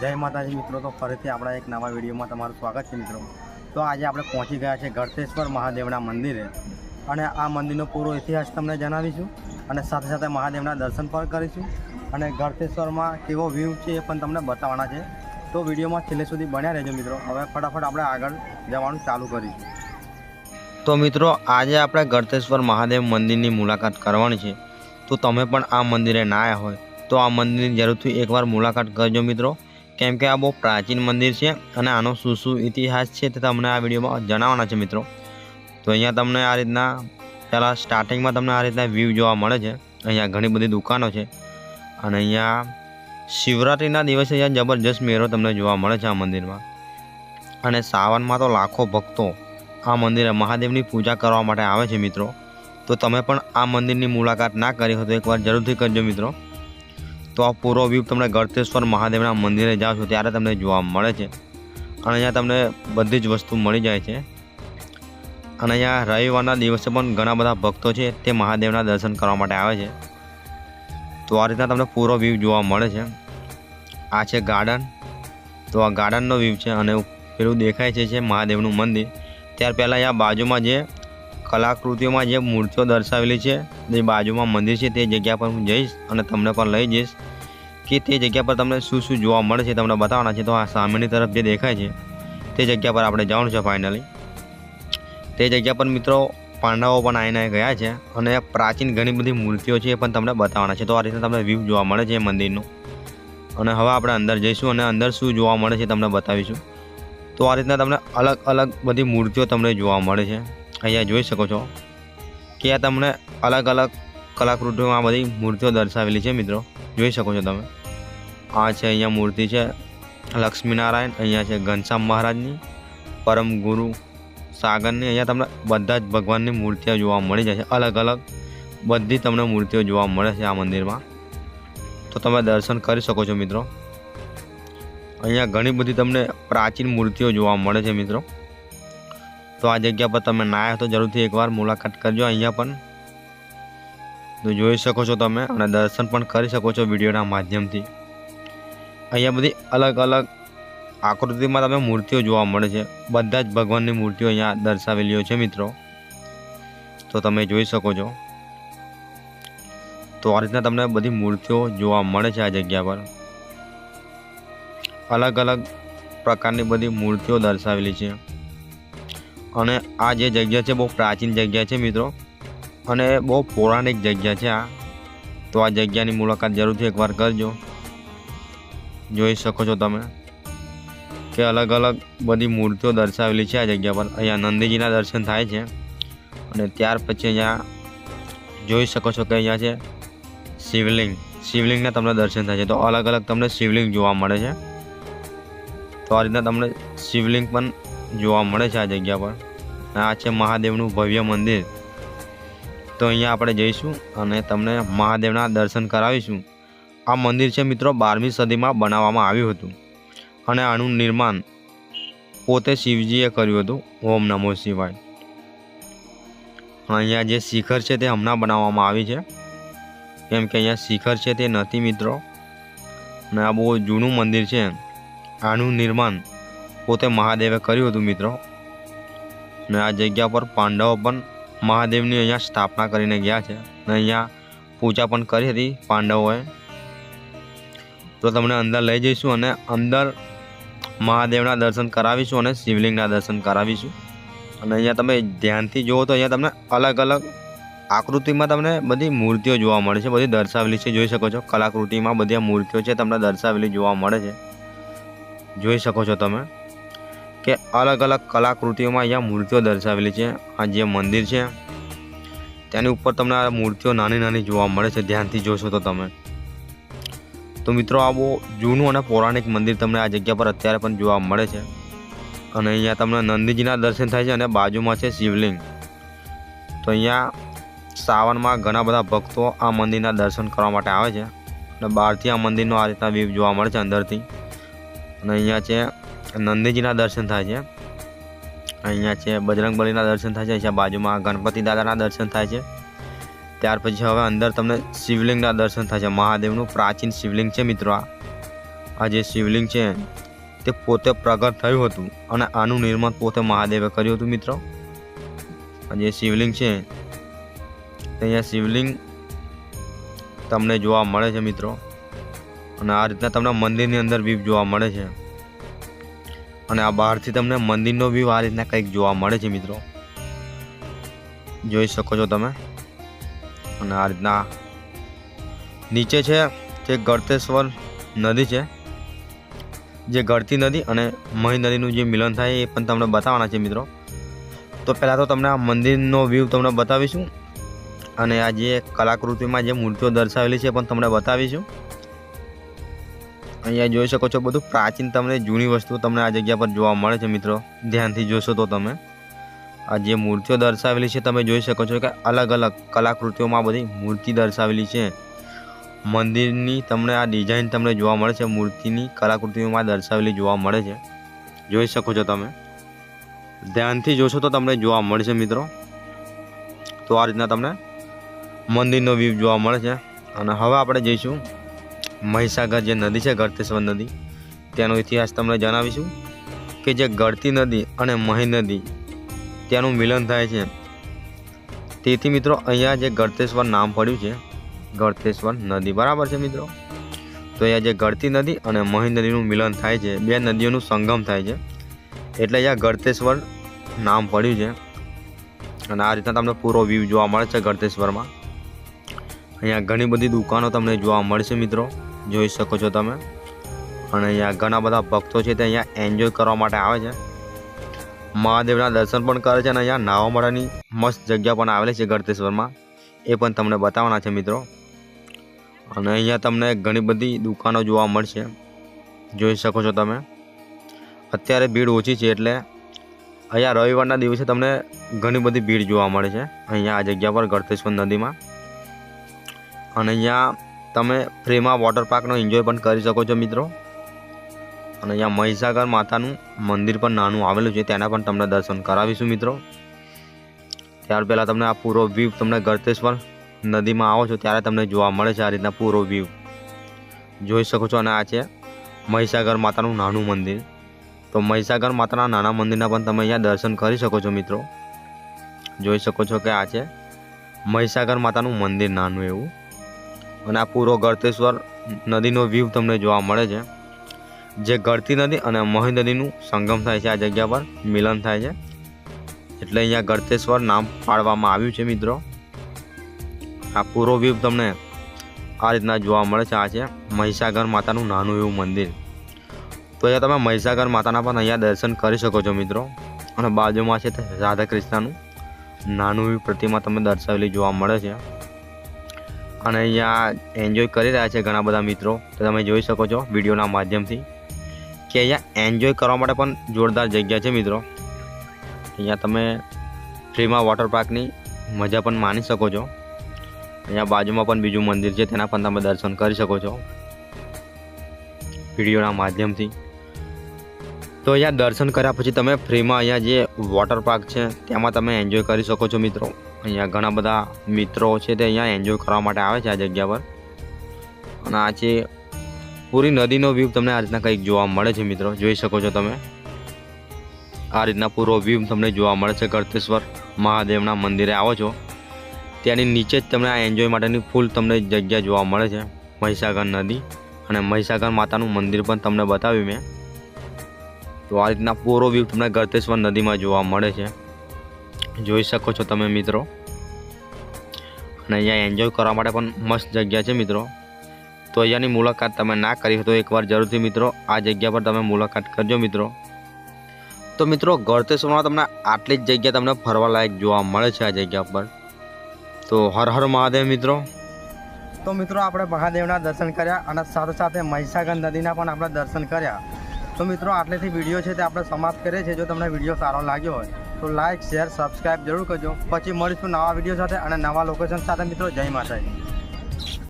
જય માતાજી મિત્રો, તો ફરીથી આપણા એક નવા વિડીયોમાં તમારું સ્વાગત છે મિત્રો. તો આજે આપણે પહોંચી ગયા છે ગળતેશ્વર મહાદેવના મંદિરે. અને આ મંદિરનો પૂરો ઇતિહાસ તમને જણાવીશું અને સાથે સાથે મહાદેવના દર્શન પણ કરીશું. અને ગળતેશ્વરમાં કેવો વ્યૂ છે એ પણ તમને બતાવવાના છે. તો વિડીયોમાં છેલ્લે સુધી બન્યા રહેજો મિત્રો. હવે ફટાફટ આપણે આગળ જવાનું ચાલુ કરીશું. તો મિત્રો, આજે આપણે ગળતેશ્વર મહાદેવ મંદિરની મુલાકાત કરવાની છે. તો તમે પણ આ મંદિરે ના આવ્યા હોય, તો આ મંદિરની જરૂરથી એકવાર મુલાકાત કરજો મિત્રો. કેમ કે આ બહુ પ્રાચીન મંદિર છે અને આનો શું શું ઇતિહાસ છે તે તમને આ વિડીયોમાં જણાવવાના છે મિત્રો. તો અહીંયા તમને આ રીતના પહેલાં સ્ટાર્ટિંગમાં તમને આ રીતના વ્યૂ જોવા મળે છે. અહીંયા ઘણી બધી દુકાનો છે અને અહીંયા શિવરાત્રિના દિવસે અહીંયા જબરજસ્ત મેળો તમને જોવા મળે છે આ મંદિરમાં. અને સાવનમાં તો લાખો ભક્તો આ મંદિરે મહાદેવની પૂજા કરવા માટે આવે છે મિત્રો. તો તમે પણ આ મંદિરની મુલાકાત ના કરી હોય તો એકવાર જરૂરથી કરજો મિત્રો. તો આ પૂરો વ્યૂ તમને ગળતેશ્વર મહાદેવના મંદિરે જાઓ છો ત્યારે તમને જોવા મળે છે. અને અહીંયા તમને બધી જ વસ્તુ મળી જાય છે. અને અહીંયા રવિવારના દિવસે પણ ઘણા બધા ભક્તો છે તે મહાદેવના દર્શન કરવા માટે આવે છે. તો આ રીતના તમને પૂરો વ્યૂ જોવા મળે છે. આ છે ગાર્ડન. તો આ ગાર્ડનનો વ્યૂ છે અને પેલું દેખાય છે જે મહાદેવનું મંદિર. ત્યાર પહેલાં અહીંયા બાજુમાં જે કલાકૃતિઓમાં જે મૂર્તિઓ દર્શાવેલી છે જે બાજુમાં મંદિર છે તે જગ્યા પર હું જઈશ અને તમને પણ લઈ જઈશ. કે તે જગ્યા પર તમને શું શું જોવા મળે છે તમને બતાવવાના છે. તો આ સામેની તરફ જે દેખાય છે, તે જગ્યા પર આપણે જવાનું છે ફાઇનલી તે જગ્યા પર મિત્રો પાંડવો પણ આવીને ગયા છે અને પ્રાચીન ઘણી બધી મૂર્તિઓ છે એ પણ તમને બતાવવાના છે. તો આ રીતે તમને વ્યૂ જોવા મળે છે મંદિરનું. અને હવે આપણે અંદર જઈશું અને અંદર શું જોવા મળે છે તમને બતાવીશું. તો આ રીતના તમને અલગ અલગ બધી મૂર્તિઓ તમને જોવા મળે છે. અહીંયા જોઈ શકો છો કે આ તમને અલગ અલગ કલાકૃતિઓમાં બધી મૂર્તિઓ દર્શાવેલી છે મિત્રો. જોઈ શકો છો તમે. આ છે અહીંયા મૂર્તિ છે લક્ષ્મીનારાયણ, અહીંયા છે ઘનશ્યામ મહારાજની, પરમ ગુરુ સાગરની. અહીંયા તમને બધા જ ભગવાનની મૂર્તિઓ જોવા મળી છે અલગ અલગ બધી તમને મૂર્તિઓ જોવા મળે છે આ મંદિરમાં. તો તમે દર્શન કરી શકો છો મિત્રો. અહીંયા ઘણી બધી તમને પ્રાચીન મૂર્તિઓ જોવા મળે છે મિત્રો. તો આ જગ્યા પર તમે ના આવ્યા તો જરૂરથી એકવાર મુલાકાત કરજો અહીંયા પણ. તો જોઈ શકો છો તમે અને દર્શન પણ કરી શકો છો વિડીયોના માધ્યમથી. અહીંયા બધી અલગ અલગ આકૃતિમાં તમે મૂર્તિઓ જોવા મળે છે. બધા જ ભગવાનની મૂર્તિઓ અહીંયા દર્શાવેલીઓ છે મિત્રો. તો તમે જોઈ શકો છો. તો આ રીતના તમને બધી મૂર્તિઓ જોવા મળે છે આ જગ્યા પર. અલગ અલગ પ્રકારની બધી મૂર્તિઓ દર્શાવેલી છે. અને આ જે જગ્યા છે બહુ પ્રાચીન જગ્યા છે મિત્રો. અને બહુ પૌરાણિક જગ્યા છે આ. તો આ જગ્યાની મુલાકાત જરૂરથી એકવાર કરજો. જોઈ શકો છો તમે કે અલગ અલગ બધી મૂર્તિઓ દર્શાવેલી છે આ જગ્યા પર. અહીંયા નંદીજીના દર્શન થાય છે. અને ત્યાર પછી અહીંયા જોઈ શકો છો કે અહીંયા છે શિવલિંગ. શિવલિંગના તમને દર્શન થાય છે. તો અલગ અલગ તમને શિવલિંગ જોવા મળે છે. તો આ રીતના તમને શિવલિંગ પણ જોવા મળે છે આ જગ્યા પર. આ છે મહાદેવનું ભવ્ય મંદિર. તો અહીંયા આપણે જઈશું અને તમને મહાદેવના દર્શન કરાવીશું. આ મંદિર છે મિત્રો બારમી સદીમાં બનાવવામાં આવ્યું હતું. અને આનું નિર્માણ પોતે શિવજીએ કર્યું હતું, ઓમ નમો શિવાય. અહીંયા જે શિખર છે તે હમણાં બનાવવામાં આવી છે. કેમ કે અહીંયા શિખર છે તે નથી મિત્રો. અને આ બહુ જૂનું મંદિર છે. આનું નિર્માણ પોતે મહાદેવે કર્યું હતું મિત્રો. અને આ જગ્યા પર પાંડવો પણ મહાદેવની અહીંયા સ્થાપના કરીને ગયા છે. અને અહીંયા પૂજા પણ કરી હતી પાંડવોએ. તો તમને અંદર લઈ જઈશું અને અંદર મહાદેવના દર્શન કરાવીશું અને શિવલિંગના દર્શન કરાવીશું. અને અહીંયા તમે ધ્યાનથી જુઓ તો અહીંયા તમને અલગ અલગ આકૃતિમાં તમને બધી મૂર્તિઓ જોવા મળે છે. બધી દર્શાવેલી છે, જોઈ શકો છો. કલાકૃતિમાં બધી મૂર્તિઓ છે, તમને દર્શાવેલી જોવા મળે છે. જોઈ શકો છો તમે કે અલગ અલગ કલાકૃતિઓમાં અહીંયા મૂર્તિઓ દર્શાવેલી છે. આ જે મંદિર છે, તેની ઉપર તમને આ મૂર્તિઓ નાની નાની જોવા મળે છે. ધ્યાનથી જોશો તો તમે. તો મિત્રો આ બહુ જૂનું અને પૌરાણિક મંદિર તમને આ જગ્યા પર અત્યારે પણ જોવા મળે છે. અને અહીંયા તમને નંદીજીના દર્શન થાય છે અને બાજુમાં છે શિવલિંગ. તો અહીંયા સાવનમાં ઘણા બધા ભક્તો આ મંદિરના દર્શન કરવા માટે આવે છે. અને બહારથી આ મંદિરનો આ રીતના વ્યૂ જોવા મળે છે અંદરથી. અને અહીંયા છે નંદીજીના દર્શન થાય છે. અહીંયા છે બજરંગબલીના દર્શન થાય છે. અહીંયા બાજુમાં ગણપતિ દાદાના દર્શન થાય છે. ત્યાર પછી હવે અંદર તમને શિવલિંગના દર્શન છે. મહાદેવનું પ્રાચીન શિવલિંગ છે મિત્રો આ. આ જે શિવલિંગ છે, તે પોતે પ્રગટ થયું હતું અને આનું નિર્માણ પોતે મહાદેવે કર્યું હતું મિત્રો. આ જે શિવલિંગ છે, તે અહીંયા શિવલિંગ તમને જોવા મળે છે મિત્રો. અને આ રીતના તમને મંદિરની અંદર વ્યૂ જોવા મળે છે. અને આ બહારથી તમને મંદિરનો વ્યૂ આ રીતના કંઈક જોવા મળે છે મિત્રો. જોઈ શકો છો તમે. અને આ રીતના નીચે છે તે ગળતેશ્વર નદી છે, જે ગળતી નદી અને મહી નદીનું જે મિલન થાય એ પણ તમને બતાવવાના છે મિત્રો. તો પહેલાં તો તમને આ મંદિરનો વ્યૂ તમને બતાવીશું અને આ જે કલાકૃતિમાં જે મૂર્તિઓ દર્શાવેલી છે પણ તમને બતાવીશું. અહીંયા જોઈ શકો છો બધું પ્રાચીન તમને જૂની વસ્તુઓ તમને આ જગ્યા પર જોવા મળે છે મિત્રો. ધ્યાનથી જોશો તો તમે. આ જે મૂર્તિઓ દર્શાવેલી છે, તમે જોઈ શકો છો કે અલગ અલગ કલાકૃતિઓમાં બધી મૂર્તિ દર્શાવેલી છે. મંદિરની તમને આ ડિઝાઇન તમને જોવા મળે છે, મૂર્તિની કલાકૃતિઓમાં દર્શાવેલી જોવા મળે છે. જોઈ શકો છો તમે. ધ્યાનથી જોશો તો તમને જોવા મળશે મિત્રો. તો આ રીતના તમને મંદિરનો વ્યૂ જોવા મળે છે. અને હવે આપણે જઈશું મહીસાગર જે નદી છે ગળતેશ્વર નદી. તેનો ઇતિહાસ તમને જણાવીશું કે જે ગળતી નદી અને મહી નદી ત્યાંનું મિલન થાય છે. તેથી મિત્રો, અહીંયા જે ગળતેશ્વર નામ પડ્યું છે, ગળતેશ્વર નદી, બરાબર છે મિત્રો? તો અહીંયા જે ગળતી નદી અને મહી નદીનું મિલન થાય છે, બે નદીઓનું સંગમ થાય છે. એટલે અહીંયા ગળતેશ્વર નામ પડ્યું છે. અને આ રીતના તમને પૂરો વ્યૂ જોવા મળે છે ગળતેશ્વરમાં. અહીંયા ઘણી બધી દુકાનો તમને જોવા મળશે મિત્રો. જોઈ શકો છો તમે. અને અહીંયા ઘણા બધા ભક્તો છે તે અહીંયા એન્જોય કરવા માટે આવે છે. મહાદેવના દર્શન પણ કરે છે અને અહીંયા નાવા માટેની મસ્ત જગ્યા પણ આવેલી છે ગળતેશ્વરમાં. એ પણ તમને બતાવવાના છે મિત્રો. અને અહીંયા તમને ઘણી બધી દુકાનો જોવા મળશે. જોઈ શકો છો તમે. અત્યારે ભીડ ઓછી છે એટલે અહીંયા રવિવારના દિવસે તમને ઘણી બધી ભીડ જોવા મળે છે. અહીંયા આ જગ્યા પર ગળતેશ્વર નદીમાં. અને અહીંયા તમે ફ્રીમાં વોટર પાર્કનો એન્જોય પણ કરી શકો છો મિત્રો. અને અહીંયા મહીસાગર માતાનું મંદિર પણ નાનું આવેલું છે, તેના પણ તમને દર્શન કરાવીશું મિત્રો. ત્યાર પહેલાં તમને આ પૂરો વ્યૂ તમને ગળતેશ્વર નદીમાં આવો છો, ત્યારે તમને જોવા મળે છે આ રીતના પૂરો વ્યૂ જોઈ શકો છો અને આ છે મહીસાગર માતાનું નાનું મંદિર. તો મહીસાગર માતાના નાના મંદિરના પણ તમે અહીંયા દર્શન કરી શકો છો મિત્રો. જોઈ શકો છો કે આ છે મહીસાગર માતાનું મંદિર નાનું એવું. અને આ પૂરો ગળતેશ્વર નદીનો વ્યૂ તમને જોવા મળે છે. જે ગળતી નદી અને મહી નદીનું સંગમ થાય છે આ જગ્યા પર, મિલન થાય છે. એટલે અહીંયા ગળતેશ્વર નામ પાડવામાં આવ્યું છે મિત્રો. આ પૂરો વ્યૂ તમને આ રીતના જોવા મળે છે. આ છે મહીસાગર માતાનું નાનું એવું મંદિર. તો અહીંયા તમે મહીસાગર માતાના પણ અહીંયા દર્શન કરી શકો છો મિત્રો. અને બાજુમાં છે તે રાધા કૃષ્ણનું નાનું એવી પ્રતિમા તમને દર્શાવેલી જોવા મળે છે. અને અહીંયા એન્જોય કરી રહ્યા છે ઘણા બધા મિત્રો. તો તમે જોઈ શકો છો વિડીયોના માધ્યમથી. કે અહીંયા એન્જોય કરવા માટે પણ જોરદાર જગ્યા છે મિત્રો. અહીંયા તમે ફ્રીમાં વોટર પાર્કની મજા પણ માણી શકો છો. અહીંયા બાજુમાં પણ બીજું મંદિર છે, તેના પણ તમે દર્શન કરી શકો છો. વિડીયોના માધ્યમથી. તો અહીંયા દર્શન કર્યા પછી તમે ફ્રીમાં અહીંયા જે વોટર પાર્ક છે, તેમાં તમે એન્જોય કરી શકો છો મિત્રો. અહીંયા ઘણા બધા મિત્રો છે તે અહીંયા એન્જોય કરવા માટે આવે છે આ જગ્યા પર. અને આ છે પૂરી નદીનો વ્યૂ તમને આ રીતના કંઈક જોવા મળે છે મિત્રો. જોઈ શકો છો તમે. આ રીતના પૂરો વ્યૂ તમને જોવા મળે છે ગળતેશ્વર મહાદેવના મંદિરે. આવો છો. ત્યાંની નીચે જ તમને આ એન્જોય માટેની ફૂલ તમને જગ્યા જોવા મળે છે. મહીસાગર નદી અને મહીસાગર માતાનું મંદિર પણ તમને બતાવ્યું મેં. તો આ રીતના પૂરો વ્યૂ તમને ગળતેશ્વર નદીમાં જોવા મળે છે. જોઈ શકો છો તમે મિત્રો. અને અહીંયા એન્જોય કરવા માટે પણ મસ્ત જગ્યા છે મિત્રો. તો અહીંયાની મુલાકાત તમે ના કરી તો એકવાર જરૂરથી મિત્રો આ જગ્યા પર તમે મુલાકાત કરજો મિત્રો. તો મિત્રો, ગળતેશ્વરમાં તમને આટલી જ જગ્યા તમને ફરવાલાયક જોવા મળે છે આ જગ્યા પર. તો હર હર મહાદેવ મિત્રો. તો મિત્રો, આપણે મહાદેવના દર્શન કર્યા અને સાથે સાથે મહીસાગર નદીના પણ આપણે દર્શન કર્યા. તો મિત્રો, આટલેથી વીડિયો છે તે આપણે સમાપ્ત કરીએ છીએ. જો તમને વીડિયો સારો લાગ્યો હોય, તો લાઇક શેર, સબસ્ક્રાઈબ જરૂર કરજો. પછી મળીશું નવા વીડિયો સાથે અને નવા લોકેશન સાથે મિત્રો. જય માતાજી.